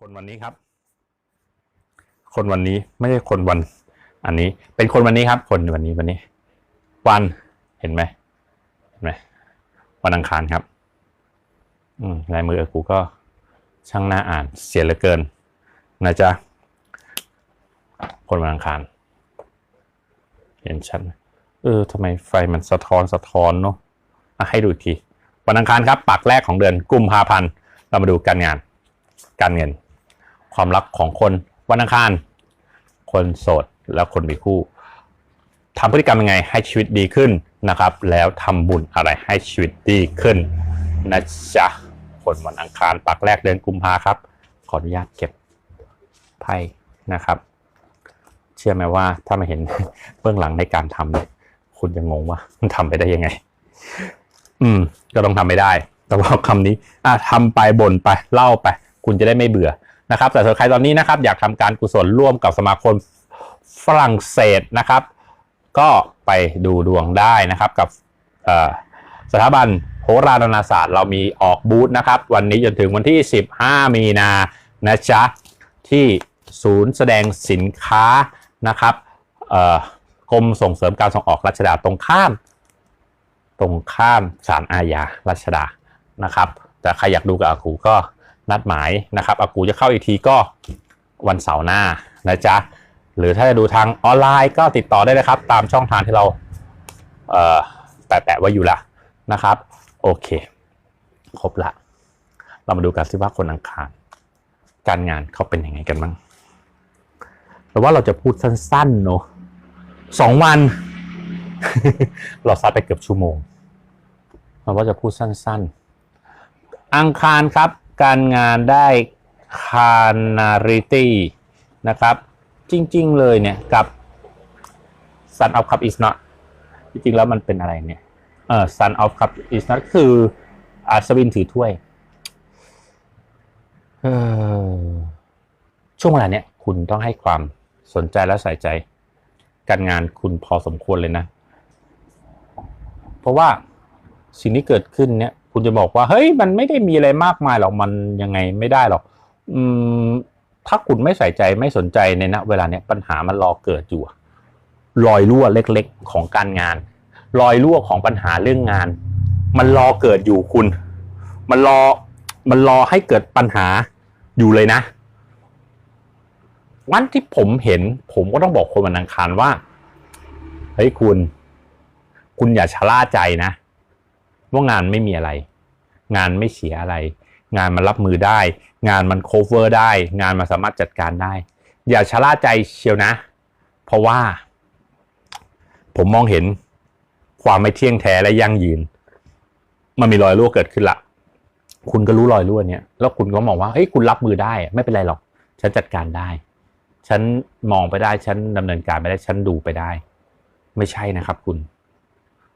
คนวันนี้ครับ คนวันนี้ไม่ใช่คนวัน อันนี้เป็นคนวันนี้ครับ คนวันนี้วันนี้ วันเห็นไหมเห็นไหมวันอังคารครับ อืมลายมือกูก็ช่างน่าอ่านเสียเหลือเกินนะจ๊ะคนวันอังคาร เห็นชัดไหมเออทำไมไฟมันสะท้อนสะท้อนเนาะะให้ดูอีกทีวันอังคารครับ ปักแรกของเดือนกุมภาพันธ์เรามาดูการงาน การเงิน ความรักของคนวันอังคาร คนโสดแล้วคนมีคู่ทำพฤติกรรมยังไงให้ชีวิตดีขึ้นนะครับ แล้วทำบุญอะไรให้ชีวิตดีขึ้นนะจ๊ะคนวันอังคารปักแรกเดือนกุมภาครับ ขออนุญาตเก็บไพ่นะครับ เชื่อไหมว่าถ้ามาเห็นเบื้องหลังในการทำเนี่ยคุณจะงงว่ามันทำไปได้ยังไง อืม ก็ต้องทำไม่ได้ แต่ว่าคำนี้ อะทำไปบ่นไปเล่าไป คุณจะได้ไม่เบื่อ นะครับแต่สำหรับใครตอนนี้นะครับอยากทำการกุศลร่วมกับสมาคมฝรั่งเศสนะครับ ก็ไปดูดวงได้นะครับกับสถาบันโหราดาราศาสตร์ เรามีออกบูธนะครับ วันนี้จนถึงวันที่ 15 มีนานะจ๊ะที่ศูนย์แสดงสินค้านะครับกรมส่งเสริมการส่งออกรัชดาตรงข้าม ตรงข้ามศาลอาญารัชดานะครับ แต่ใครอยากดูกับอากูก็ นัดหมายนะครับอากูจะเข้าอีกทีก็วันเสาร์หน้านะจ๊ะหรือถ้าจะดูทางออนไลน์ก็ติดต่อได้นะครับ ตามช่องทางที่เราเแปะๆไว้อยู่ละนะครับ โอเค ครบละ เรามาดูกันสิว่าคนอังคาร การงานเขาเป็นยังไงกันบ้างแต่ว่าเราจะพูดสั้นๆเนอะสองวัน เราซัดไปเกือบชั่วโมงเราว่าจะพูดสั้น ๆ อังคารครับ การงานได้คานาริตี้นะครับ จริง ๆ เลยเนี่ยกับ Sun of Cup is not จริงๆแล้วมันเป็นอะไรเนี่ยเออ Sun of Cup is not คืออัศวินถือถ้วยช่วงเวลาเนี้ยคุณต้องให้ความสนใจและใส่ใจ การงานคุณพอสมควรเลยนะ เพราะว่าสิ่งที่เกิดขึ้นเนี่ย คุณจะบอกว่าเฮ้ยมันไม่ได้มีอะไรมากมายหรอกมันยังไงไม่ได้หรอก อืม ถ้าคุณไม่ใส่ใจไม่สนใจในณเวลาเนี้ยปัญหามันรอเกิดอยู่รอยรั่วเล็กๆ ของการงาน รอยรั่วของปัญหาเรื่องงาน มันรอเกิดอยู่คุณ มันรอมันรอให้เกิดปัญหาอยู่เลยนะ วันที่ผมเห็น ผมก็ต้องบอกคนวันอังคารว่าเฮ้ยคุณ คุณอย่าชะล่าใจนะ ว่างานไม่มีอะไร งานไม่เสียอะไร งานมันรับมือได้ งานมัน cover ได้ งานมันสามารถจัดการได้ อย่าชะล่าใจเชียวนะ เพราะว่า ผมมองเห็นความไม่เที่ยงแท้และยั่งยืน มันมีรอยรั่วเกิดขึ้นละคุณก็รู้รอยรั่วเนี่ยแล้วคุณก็มองว่าเฮ้ยคุณรับมือได้ ไม่เป็นไรหรอก ฉันจัดการได้ ฉันมองไปได้ ฉันดำเนินการไปได้ ฉันดูไปได้ ไม่ใช่นะครับ คุณ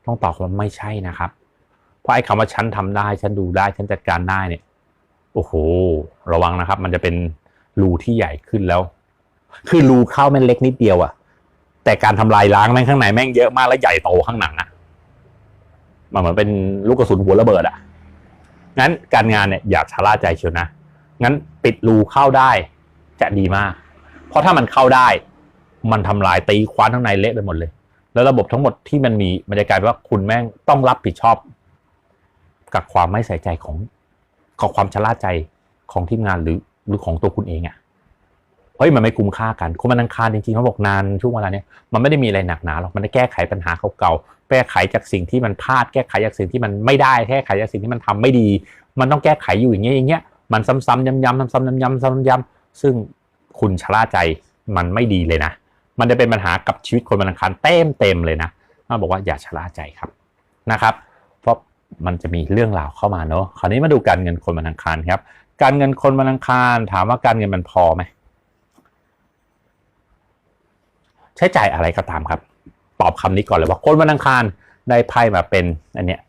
ต้องตอบว่าไม่ใช่นะครับ ราะไอ้คำว่าฉันทำได้ ฉันดูได้ ฉันจัดการได้เนี่ย โอ้โห ระวังนะครับ มันจะเป็นรูที่ใหญ่ขึ้นแล้ว คือรูเข้าแม่งเล็กนิดเดียวอะแต่การทำลายล้างแม่งข้างในแม่งเยอะมากและใหญ่โตข้างหนังอะมันเหมือนเป็นลูกกระสุนหัวระเบิดอะงั้นการงานเนี่ยอย่าชะล่าใจเชียวนะ งั้นปิดรูเข้าได้จะดีมาก เพราะถ้ามันเข้าได้ มันทำลายตีคว้านข้างในเละไปหมดเลย แล้วระบบทั้งหมดที่มันมีมันจะกลายเป็นว่าคุณแม่งต้องรับผิดชอบ กับความไม่ใส่ใจของของความชะล่าใจของทีมงานหรือหรือของตัวคุณเองอะ่ะเฮ้ยมันไม่คุ้มค่ากันคนมันอังคารจริงๆเขาบอกนานช่วงเวลาเนี้ยมันไม่ได้มีอะไรหนักหนาหรอกมันได้แก้ไขปัญหาเก่าๆแก้ไขจากสิ่งที่มันพลาดแก้ไขจากสิ่งที่มันไม่ได้แก้ไขจากสิ่งที่มันทำไม่ดี มันต้องแก้ไขอยู่อย่างเงี้ยอย่างเงี้ยมันซ้ำๆย้ำๆซ้ำๆย้ำๆซ้ำๆย้ำซึ่งคุณชะล่าใจมันไม่ดีเลยนะ มันจะเป็นปัญหากับชีวิตคนวันอังคารเต็มเต็มเลยนะมาบอกว่าอย่าชะล่าใจครับนะครับ มันจะมีเรื่องราวเข้ามาเนอะคราวนี้มาดูการเงินคนวันอังคารครับ การเงินคนวันอังคาร ถามว่าการเงินมันพอไหมใช้จ่ายอะไรก็ตามครับ ตอบคำนี้ก่อนเลยว่าคนวันอังคารได้ไพ่มาเป็นอันเนี้ย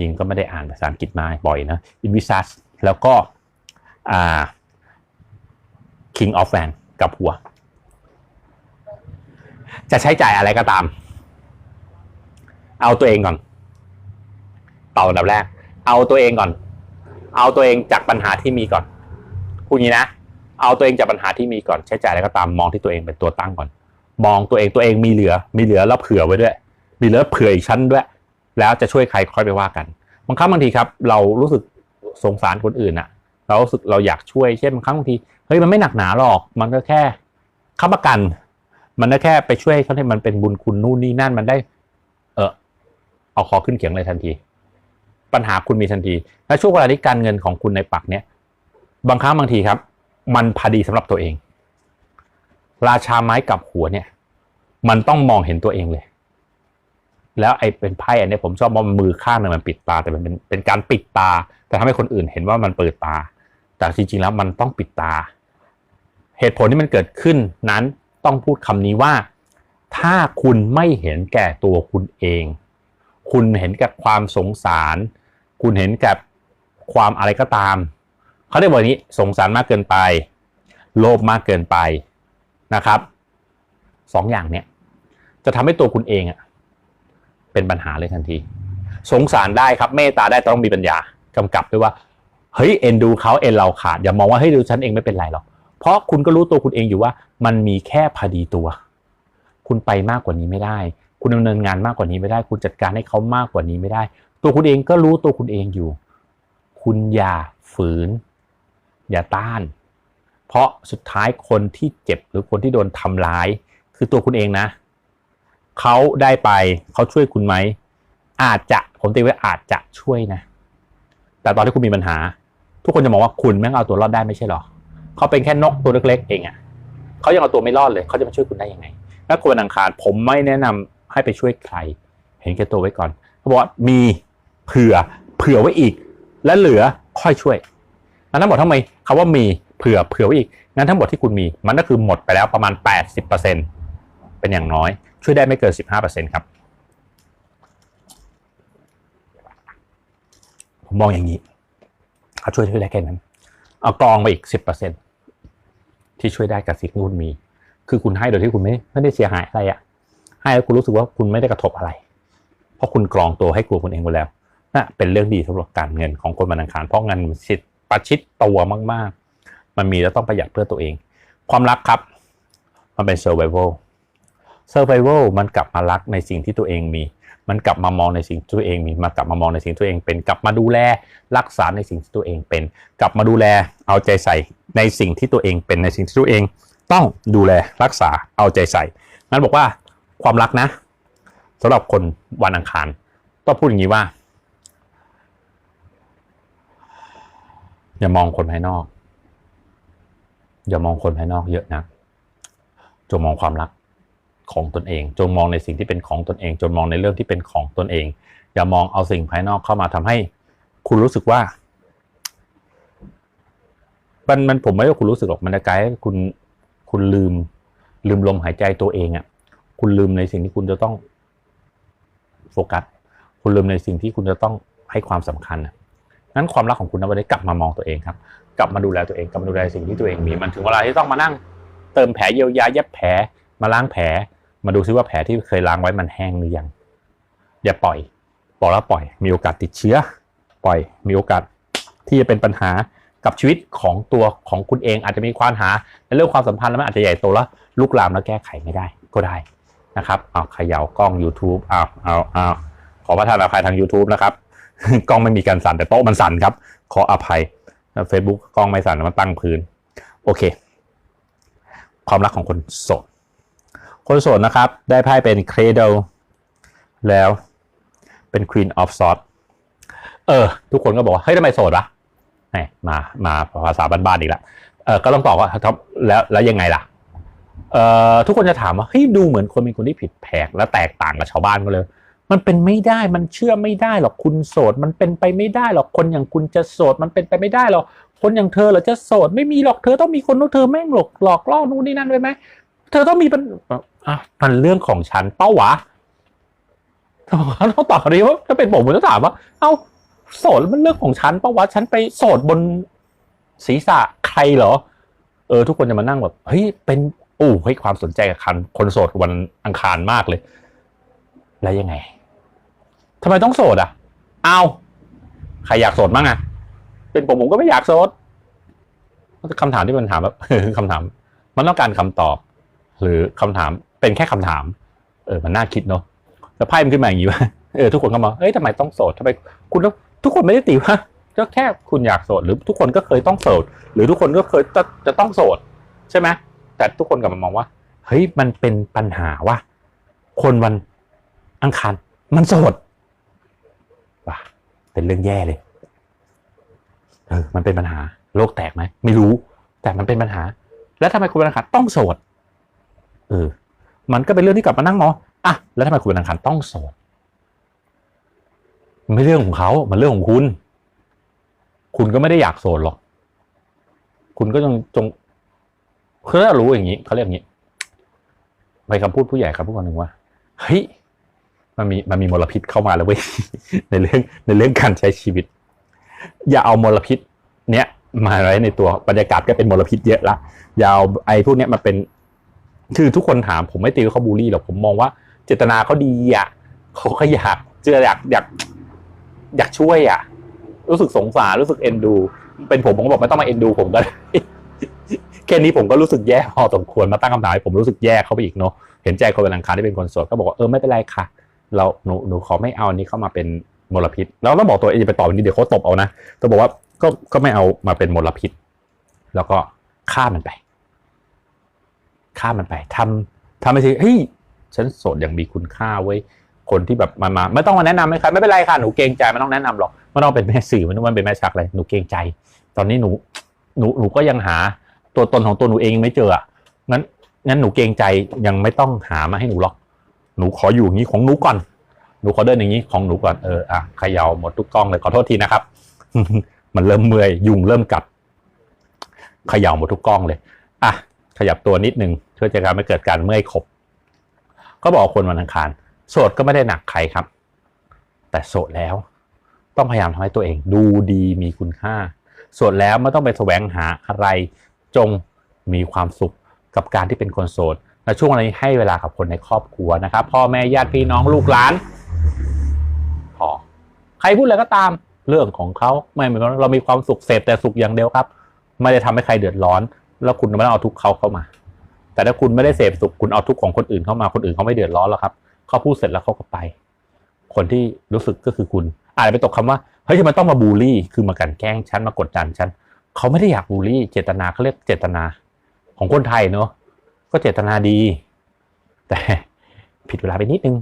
ยิงก็ไม่ได้อ่านภาษาอังกฤษมาบ่อยนะอินวิซัสแล้วก็อ่า King of Fan กับหัว จะใช้จ่ายอะไรก็ตาม เอาตัวเองก่อน ต่ออันดับแรก เอาตัวเองก่อน เอาตัวเองจากปัญหาที่มีก่อนพูดงี้นะ เอาตัวเองจากปัญหาที่มีก่อนใช้จ่ายอะไรก็ตามมองที่ตัวเองเป็นตัวตั้งก่อน มองตัวเองตัวเองมีเหลือ มีเหลือแล้วเผื่อไว้ด้วย มีเหลือเผื่ออีกชั้นด้วย แล้วจะช่วยใครค่อยไปว่ากันบางครั้งบางทีครับ เรารู้สึกสงสารคนอื่นอะเรารู้สึกเราอยากช่วยเช่นบางครั้งบางทีเฮ้ยมันไม่หนักหนาหรอก มันก็แค่ค้ำประกัน มันก็แค่ไปช่วยเขาให้มันเป็นบุญคุณนู่นนี่นั่นมันได้ เออเอาคอขึ้นเขียงเลยทันที ปัญหาคุณมีทันที และช่วงเวลาที่การเงินของคุณในปักเนี้ยบางครั้งบางทีครับ มันพอดีสำหรับตัวเอง ราชาไม้กับหัวเนี่ย มันต้องมองเห็นตัวเองเลย แล้วไอ้เป็นไพ่อันนี้ผมชอบมองมือข้างหนึงมันปิดตาแต่มันเป็นเป็นการปิดตา แต่ทำให้คนอื่นเห็นว่ามันเปิดตา แต่จริงๆแล้วมันต้องปิดตา เหตุผลที่มันเกิดขึ้นนั้นต้องพูดคำนี้ว่า ถ้าคุณไม่เห็นแก่ตัวคุณเอง คุณเห็นกับความสงสาร คุณเห็นกับความอะไรก็ตาม เขาเรียกว่าอย่างนี้สงสารมากเกินไป โลภมากเกินไปนะครับสองอย่างเนี้ยจะทำให้ตัวคุณเองอะเป็นปัญหาเลยทันที สงสารได้ครับเมตตาได้แต่ต้องมีปัญญากำกับด้วยว่าเฮ้ยเอ็นดูเขาเอ็นเราขาดอย่ามองว่าเฮ้ยดูฉันเองไม่เป็นไรหรอกเพราะคุณก็รู้ตัวคุณเองอยู่ว่า มันมีแค่พอดีตัว คุณไปมากกว่านี้ไม่ได้ คุณดำเนินงานมากกว่านี้ไม่ได้ คุณจัดการให้เขามากกว่านี้ไม่ได้ ตัวคุณเองก็รู้ตัวคุณเองอยู่ คุณอย่าฝืน อย่าต้าน เพราะสุดท้ายคนที่เจ็บหรือคนที่โดนทำร้าย คือตัวคุณเองนะ เขาได้ไปเขาช่วยคุณไหม อาจจะผมตีไว้อาจจะช่วยนะ แต่ตอนที่คุณมีปัญหา ทุกคนจะมองว่าคุณแม่งเอาตัวรอดได้ไม่ใช่หรอเขาเป็นแค่นกตัวเล็กๆเองอะ่ะเขายังเอาตัวไม่รอดเลยเขาจะมาช่วยคุณได้ยังไงถ้าคุณวันอังคารผมไม่แนะนำให้ไปช่วยใคร เห็นแก่ตัวไว้ก่อนเขาบอกว่ามี เผื่อเผื่อไว้อีก และเหลือค่อยช่วยงั้นทั้งหมดทั้งมคำว่ามีเผื่อเผื่อไว้อีกงั้นทั้งหมดที่คุณมีมันก็คือหมดไปแล้วประมาณ 80%เป็นอย่างน้อย ช่วยได้ไม่เกิน 15%ครับผมมองอย่างนี้เขาช่วยช่วยได้แค่นั้น เอากองมาอีก 10%ที่ช่วยได้กับสิ่งที่คุณมี คือคุณให้โดยที่คุณไม่ไม่ได้เสียหายอะไรอะให้แล้วคุณรู้สึกว่าคุณไม่ได้กระทบอะไร เพราะคุณกรองตัวให้กลัวคุณเองไปแล้ว น่ะเป็นเรื่องดีสำหรับการเงินของคนวันอังคารเพราะเงินมันชิดประชิดตัวมากๆ มันมีแล้วต้องประหยัดเพื่อตัวเอง ความรักครับ มันเป็น survival survival มันกลับมารักในสิ่งที่ตัวเองมี มันกลับมามองในสิ่งที่ตัวเองมีมากลับมามองในสิ่งที่ตัวเองเป็นกลับมาดูแลรักษาในสิ่งที่ตัวเองเป็น กลับมาดูแลเอาใจใส่ในสิ่งที่ตัวเองเป็นในสิ่งที่ตัวเอง ต้องดูแลรักษาเอาใจใส่นั้นบอกว่าความรักนะสำหรับคนวันอังคารต้องพูดอย่างนี้ว่า อย่ามองคนภายนอก อย่ามองคนภายนอกเยอะนะจงมองความรักของตนเอง จงมองในสิ่งที่เป็นของตนเอง จงมองในเรื่องที่เป็นของตนเอง อย่ามองเอาสิ่งภายนอกเข้ามาทำให้ คุณรู้สึกว่า มันมันผมไม่ว่าคุณรู้สึกหรอกมันจะกลายคุณคุณลืม ลืมลมหายใจตัวเองอะ่ะ คุณลืมในสิ่งที่คุณจะต้องโฟกัส คุณลืมในสิ่งที่คุณจะต้องให้ความสำคัญอะ นั้นความรักของคุณนะวันนี้กลับมามองตัวเองครับ กลับมาดูแลตัวเองกลับมาดูแลสิ่งที่ตัวเองมีมันถึงเวลาที่ต้องมานั่ง เติมแผลเยียวยาเย็บแผลมาล้างแผล มาดูซิว่าแผลที่เคยล้างไว้มันแห้งหรือยัง อย่าปล่อยบอกแล้วปล่อย มีโอกาสติดเชื้อ ปล่อยมีโอกาสที่จะเป็นปัญหากับชีวิตของตัวของคุณเองอาจจะมีความหาในเรื่องความสัมพันธ์แล้วมันอาจจะใหญ่โตแล้วลุกลามแล้วแก้ไขไม่ได้ก็ได้นะครับเอาเขย่ากล้อง YouTube เอาเอาเอาขอประทานอภัยทาง YouTube นะครับ กล้องไม่มีการสั่นแต่โต๊ะมันสั่นครับ ขออภัย Facebook กล้องไม่สั่นมันตั้งพื้น โอเค ความรักของคนโสด คนโสดนะครับ ได้ไพ่เป็น Cradle แล้วเป็น Queen of Swords เออ ทุกคนก็บอกว่า เฮ้ยทำไมโสดวะแหมมามาภาษาบ้านๆอีกแล้วเออก็ต้องตอบว่าแล้วแล้วยังไงล่ะเอ่อทุกคนจะถามว่าเฮ้ยดูเหมือนคนเป็นคนที่ผิดแผกและแตกต่างกับชาวบ้านก็เลย มันเป็นไม่ได้มันเชื่อไม่ได้หรอกคุณโสด มันเป็นไปไม่ได้หรอกคนอย่างคุณจะโสด มันเป็นไปไม่ได้หรอกคนอย่างเธอเหรอจะโสดไม่มีหรอกเธอต้องมีคนนู้นเธอแม่งหลอกหลอกล่อนู่นนี่นั่นไว้ไหมเธอต้องมีเป็นอะมันเรื่องของฉันเป้าวะต้องตอบเลยว่าถ้าเป็นผมผมจะถามว่า เอ้าโสดมันเรื่องของฉันเป้าวะฉันไปโสดบนศีรษะใครเหรอ เออ ทุกคนจะมานั่งแบบเฮ้ยเป็นโอ้ให้ความสนใจกับคันคนโสดวันอังคารมากเลย แล้วยังไง ทำไมต้องโสดอะ เอาใครอยากโสดบ้างอะ เป็นผมผมก็ไม่อยากโสดคำถามที่มันถามแบบคำถาม มันต้องการคำตอบ หรือคำถามเป็นแค่คำถาม เออ มันน่าคิดเนาะแต่ไพ่มันขึ้นมาอย่างนี้ว่าเออทุกคนก็มาเอ้ยทำไมต้องโสดทำไมคุณต้องทุกคนไม่ได้ตีว่าก็แค่คุณอยากโสดหรือทุกคนก็เคยต้องโสด หรือทุกคนก็เคยจะจะต้องโสด ใช่ไหมแต่ทุกคนกลับมามองว่า เฮ้ยมันเป็นปัญหาว่า คนวันอังคารมันโสด ว่ะเป็นเรื่องแย่เลยเออมันเป็นปัญหาโลกแตกไหมไม่รู้ แต่มันเป็นปัญหา แล้วทำไมคุณวันอังคารต้องโสดเออ มันก็เป็นเรื่องที่กลับมานั่งมองอะแล้วทำไมคุณวันอังคารต้องโสดมันไม่เรื่องของเขา มันเรื่องของคุณ คุณก็ไม่ได้อยากโสดหรอก คุณก็จงจงคือถ้ารู้อย่างนี้เขาเรียกอย่างนี้ไปคำพูดผู้ใหญ่ครับผู้คนหนึ่งว่าเฮ้ย มันมีมันมีมลพิษเข้ามาแล้วเว้ยในเรื่องในเรื่องการใช้ชีวิต อย่าเอามลพิษ เนี้ยมาไว้ในตัวบรรยากาศก็เป็นมลพิษเยอะละอย่าเอาไอ้พวกเนี้ยมาเป็น คือทุกคนถามผมไม่ตีเขาบูลลี่หรอกผมมองว่า เจตนาเขาดีอะเขาก็อยากเจออยากอยาก อยากช่วยอะ รู้สึกสงสารรู้สึกเอ็นดู เป็นผมผมก็บอกไม่ต้องมาเอ็นดูผมก็ได้แค่นี้ผมก็รู้สึกแย่พอสมควรมาตั้งคำถามให้ผมรู้สึกแย่เข้าไปอีกเนาะเห็นใจคนเป็นอังคารที่เป็นคนโสดก็บอกว่าเออไม่เป็นไรค่ะ เราหนูหนูขอไม่เอาอันนี้เข้ามาเป็นมลพิษ แล้วต้องบอกตัวเองไปตอบอันนี้เดี๋ยวเขาตบเอานะต้องบอกว่าก็ก็ไม่เอามาเป็นมลพิษ แล้วก็ฆ่ามันไปฆ่ามันไปทำทำไปสิเฮ้ยฉันโสดอย่างมีคุณค่าเว้คนที่แบบมามาไม่ต้องมาแนะนำไหมครับไม่เป็นไรค่ะหนูเกรงใจไม่ต้องแนะนำหรอกไม่ต้องเป็นแม่สื่อไม่ต้องเป็นแม่ชักเลยหนูเกรงใจ ตอนนี้หนูหนูหนูก็ยังหาตัวตนของตัวหนูเองยังไม่เจออะงั้นงั้นหนูเกรงใจยังไม่ต้องหามาให้หนูหรอก หนูขออยู่อย่างนี้ของหนูก่อน หนูขอเดินอย่างนี้ของหนูก่อนเอออะเขย่าหมดทุกกล้องเลยขอโทษทีนะครับ มันเริ่มเมื่อยยุงเริ่มกัดเขย่าหมดทุกกล้องเลยอะขยับตัวนิดนึงเพื่อจะทำให้เกิดการเมื่อยขบ ก็บอกคนวันอังคาร โสดก็ไม่ได้หนักใครครับ แต่โสดแล้ว ต้องพยายามทำให้ตัวเองดูดีมีคุณค่า โสดแล้วไม่ต้องไปแสวงหาอะไรจงมีความสุขกับการที่เป็นคนโสด และช่วงเวลานี้ให้เวลากับคนในครอบครัวนะครับ พ่อแม่ญาติพี่น้องลูกหลานพอใครพูดอะไรก็ตามเรื่องของเขาไม่เหมือนเรามีความสุขเสพแต่สุขอย่างเดียวครับ ไม่ได้ทำให้ใครเดือดร้อน แล้วคุณไม่ต้องเอาทุกข์เขาเข้ามา แต่ถ้าคุณไม่ได้เสพสุขคุณเอาทุกข์ของคนอื่นเข้ามาคนอื่นเขาไม่เดือดร้อนแล้วครับเขาพูดเสร็จแล้วเขาก็ไป คนที่รู้สึกก็คือคุณอาจจะไปตกคำว่าเฮ้ยทำไมต้องมาบูลลี่คือมากันแกล้งฉันมากดดันฉันเขาไม่ได้อยากบูลลี่ เจตนาเขาเรียกเจตนาของคนไทยเนอะ ก็เจตนาดี แต่ผิดเวลาไปนิดนึง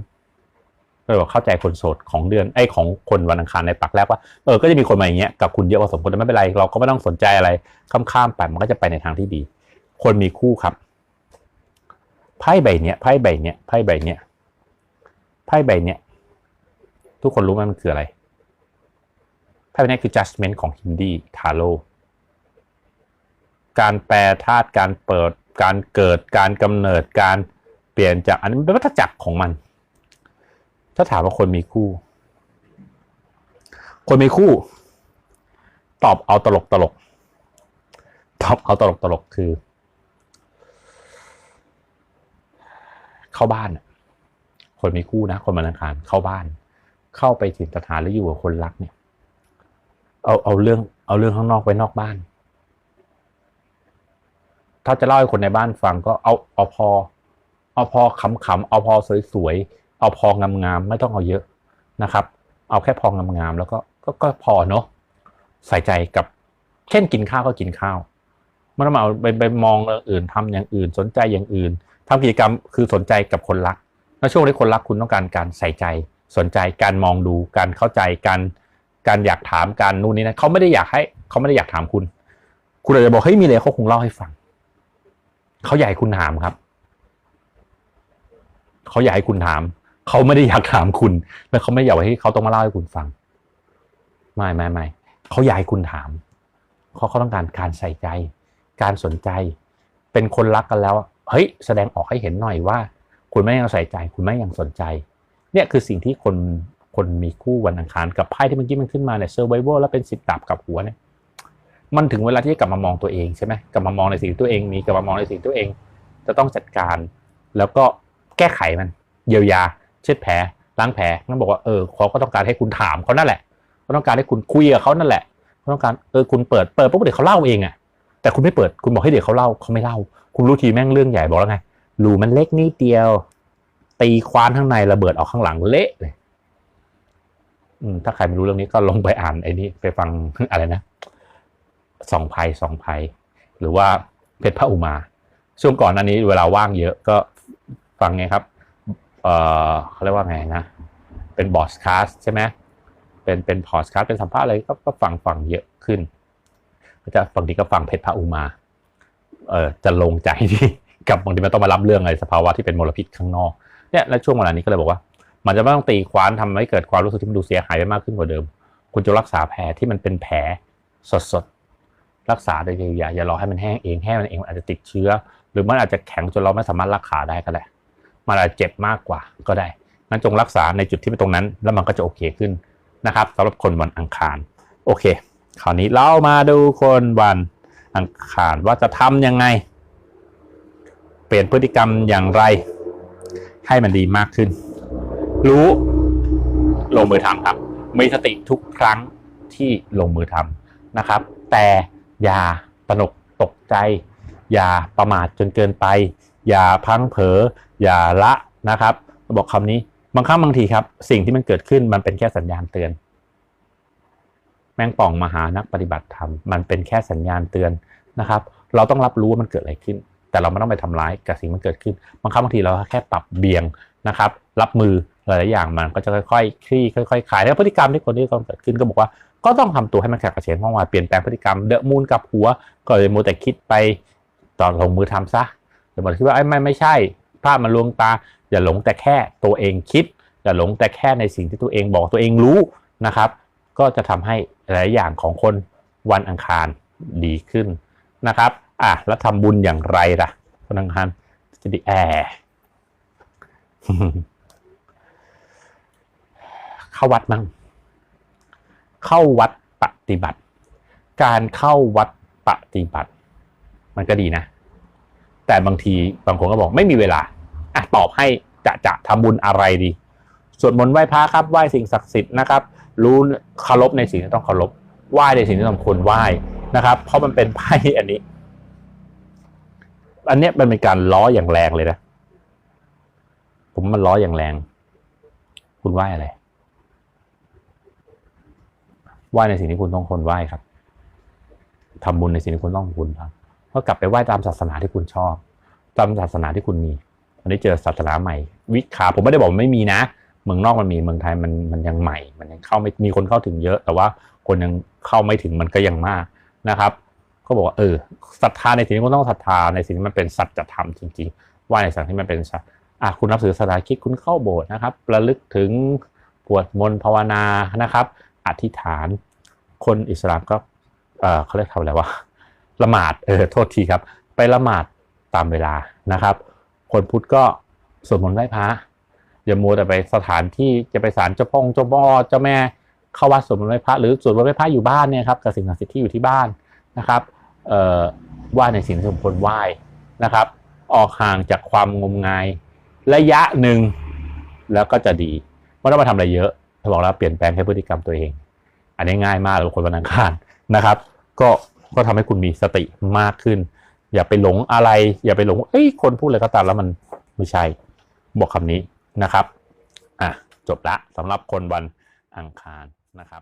ก็เลยบอกเข้าใจคนโสดของเดือนไอ้ของคนวันอังคารในปักแรกว่าเออก็จะมีคนมาอย่างเงี้ยกับคุณเยอะพอสมควรแต่ไม่เป็นไรเราก็ไม่ต้องสนใจอะไรข้ามๆไปมันก็จะไปในทางที่ดี คนมีคู่ครับไพ่ใบเนี้ยไพ่ใบเนี้ยไพ่ใบเนี้ยไพ่ใบเนี้ยทุกคนรู้ไหมมันคืออะไรไพ่ใบเนี้ยคือ judgment ของฮินดีทาโร่การแปลธาตุการเปิด การเกิดการกำเนิดการเปลี่ยนจากอันนี้เป็นวัฏจักรของมัน ถ้าถามว่าคนมีคู่ คนมีคู่ ตอบเอาตลกตลกตอบเอาตลกตลกคือ เข้าบ้าน คนมีคู่นะ คนมันอังคารเข้าบ้าน เข้าไปถิ่นสถานแล้วอยู่กับคนรักเนี่ย เอาเอาเรื่องเอาเรื่องข้างนอกไว้นอกบ้าน ถ้าจะเล่าให้คนในบ้านฟังก็เอาเอาพอ เอาพอขำๆเอาพอสวยๆเอาพองามๆไม่ต้องเอาเยอะนะครับ เอาแค่พองามๆแล้วก็ก็ก็พอเนาะใส่ใจกับเช่นกินข้าวก็กินข้าวไม่ต้องมาเอาไปไปมองเรื่องอื่นทำอย่างอื่น สนใจอย่างอื่นทำกิจกรรมคือสนใจกับคนรักแล้วช่วงที่คนรักคุณต้องการการใส่ใจ สนใจการมองดูการเข้าใจการการอยากถามการนู่นนี่นะเขาไม่ได้อยากให้เขาไม่ได้อยากถามคุณ คุณอาจจะบอกเฮ้ยมีอะไรเขาคงเล่าให้ฟัง เขาอยากให้คุณถามครับ เขาอยากให้คุณถาม เขาไม่ได้อยากถามคุณ และเขาไม่อยากให้เขาต้องมาเล่าให้คุณฟัง ไม่ไม่ไม่เขาอยากให้คุณถามเขาเขาต้องการการใส่ใจ การสนใจ เป็นคนรักกันแล้ว เฮ้ย แสดงออกให้เห็นหน่อยว่า คุณไม่ยังใส่ใจ คุณไม่ยังสนใจ เนี่ยคือสิ่งที่คนคนมีคู่วันอังคารกับไพ่ที่เมื่อกี้มันขึ้นมาเนี่ยเซอร์ไวเวอร์แล้วเป็นสิบดาบกับหัวเนี่ย มันถึงเวลาที่จะกลับมามองตัวเองใช่ไหมกลับมามองในสิ่งที่ตัวเองมีกลับมามองในสิ่งที่ตัวเอง จะต้องจัดการ แล้วก็แก้ไขมัน เยียวยา เช็ดแผลล้างแผลนั่นบอกว่าเออเขาก็ต้องการให้คุณถามเขานั่นแหละเขาต้องการให้คุณคุยกับเขานั่นแหละเขาต้องการเออคุณเปิดเปิดปุ๊บเดี๋ยวเขาเล่าเองอะแต่คุณไม่เปิดคุณบอกให้เด็กเขาเล่าเขาไม่เล่า คุณรู้ทีแม่งเรื่องใหญ่บอกแล้วไงรูมันเล็กนิดเดียว ตีควานข้างในระเบิดออกข้างหลังเละเลยถ้าใครไม่รู้เรื่องนี้ก็ลงไปอ่านไอ้นี่ไปฟังอะไรนะ สองภัยสองภัย หรือว่าเพชรพระอุมา ช่วงก่อนหน้านี้เวลาว่างเยอะก็ฟังไงครับเอ่อเขาเรียกว่าไงนะ เป็นบอสคาสใช่ไหมเป็นเป็นพอดคาสเป็นสัมภาษณ์อะไรก็ก็ฟังฟังเยอะขึ้นก็จะบางทีก็ฟังเพชรพระอุมาเออจะลงใจที่กับบางทีมันต้องมารับเรื่องอะไรสภาวะที่เป็นมลพิษข้างนอกเนี่ยและช่วงเวลานี้ก็เลยบอกว่า มันจะไม่ต้องตีควานทำให้เกิดความรู้สึกที่มันดูเสียหายไปมากขึ้นกว่าเดิม คุณจะรักษาแผลที่มันเป็นแผลสด รักษาโดยอย่าอย่ารอให้มันแห้งเองแห้งมันเองอาจจะติดเชื้อ หรือมันอาจจะแข็งจนเราไม่สามารถรักษาได้ก็ได้มันอาจจะเจ็บมากกว่าก็ได้งั้นจงรักษาในจุดที่เป็นตรงนั้น แล้วมันก็จะโอเคขึ้นนะครับสำหรับคนวันอังคาร โอเค คราวนี้เรามาดูคนวันอังคารว่าจะทำยังไง เปลี่ยนพฤติกรรมอย่างไร ให้มันดีมากขึ้น รู้ลงมือทำครับมีสติทุกครั้งที่ลงมือทำนะครับ แต่ อย่าตนกตกใจ อย่าประมาทจนเกินไป อย่าพังเผลออย่าละนะครับบอกคำนี้บางครั้งบางทีครับ สิ่งที่มันเกิดขึ้นมันเป็นแค่สัญญาณเตือน แมงป่องมาหานักปฏิบัติธรรมมันเป็นแค่สัญญาณเตือนนะครับ เราต้องรับรู้ว่ามันเกิดอะไรขึ้น แต่เราไม่ต้องไปทำร้ายกับสิ่งที่มันเกิดขึ้นบางครั้งบางทีเราแค่ปรับเบี่ยงนะครับ รับมือหลายๆอย่างมันก็จะค่อยๆคลี่ค่อยๆคลายแล้วพฤติกรรมที่คนที่ต้องเกิดขึ้นก็บอกว่า ก็ต้องทำตัวให้มันแข็งกระเฉงเพราะว่าเปลี่ยนแปลงพฤติกรรมเดอะมูนกับหัว ก็เลยมัวแต่คิดไปตอนลงมือทำซะอย่าบอกคิดว่าไอ้ไม่ไม่ใช่ภาพมันลวงตา อย่าหลงแต่แค่ตัวเองคิด อย่าหลงแต่แค่ในสิ่งที่ตัวเองบอกตัวเองรู้นะครับ ก็จะทำให้หลายอย่างของคนวันอังคารดีขึ้นนะครับอะแล้วทำบุญอย่างไรล่ะวันอังคารจะดีแอร์เข้าวัดมั้ง เข้าวัดปฏิบัติ การเข้าวัดปฏิบัติ มันก็ดีนะ แต่บางทีบางคนก็บอกไม่มีเวลาอะตอบให้จะจะทำบุญอะไรดีสวดมนต์ไหว้พระครับไหว้สิ่งศักดิ์สิทธิ์นะครับ รู้เคารพในสิ่งที่ต้องเคารพไหว้ในสิ่งที่สมควรไหว้นะครับ เพราะมันเป็นไพ่อันนี้ อันเนี้ยมันเป็นการล้ออย่างแรงเลยนะ ผมมันล้ออย่างแรง คุณไหว้อะไร ไหว้ในสิ่งที่คุณต้องคนไหว้ครับทำบุญในสิ่งที่คุณต้องคุณทำก็กลับไปไหว้ตามศาสนาที่คุณชอบ ตามศาสนาที่คุณมีอันนี้เจอศาสนาใหม่ วิคาผมไม่ได้บอกว่าไม่มีนะ เมืองนอกมันมีเมืองไทยมันมันยังใหม่ มันยังเข้าไม่มีคนเข้าถึงเยอะ แต่ว่าคนยังเข้าไม่ถึงมันก็ยังมากนะครับก็บอกว่าเออศรัทธาในสิ่งที่คุณต้องศรัทธาในสิ่งที่มันเป็นสัจธรรมจริงๆว่าในสิ่งที่มันเป็นสัจอะคุณนับถือศาสนาคิดคุณเข้าโบสถ์นะครับระลึกถึงปวดมนต์ภาวนานะครับ อธิษฐาน คนอิสลามก็เออเขาเรียกทำอะไรวะละหมาดเออโทษทีครับ ไปละหมาดตามเวลานะครับ คนพุทธก็สวดมนต์ไหว้พระอย่ามัวแต่ไปสถานที่จะไปศาลเจ้าพ่องเจ้าพ่อเจ้าแม่เข้าวัดสวดมนต์ไหว้พระหรือสวดมนต์ไหว้พระอยู่บ้านเนี่ยครับกับสิ่งศักดิ์สิทธิ์ที่อยู่ที่บ้านนะครับเอ่อไหว้ในสิ่งที่สมควรไหว้นะครับ ออกห่างจากความงมงายระยะหนึ่งแล้วก็จะดีไม่ต้องมาทำอะไรเยอะ ถ้าบอกแล้วเปลี่ยนแปลงแค่พฤติกรรมตัวเอง อันนี้ง่ายมากเลยคนวันอังคารนะครับ ก็ก็ทำให้คุณมีสติมากขึ้น อย่าไปหลงอะไร อย่าไปหลงเอ้ยคนพูดอะไรก็ตามแล้วมันไม่ใช่บอกคำนี้นะครับอะจบละสำหรับคนวันอังคารนะครับ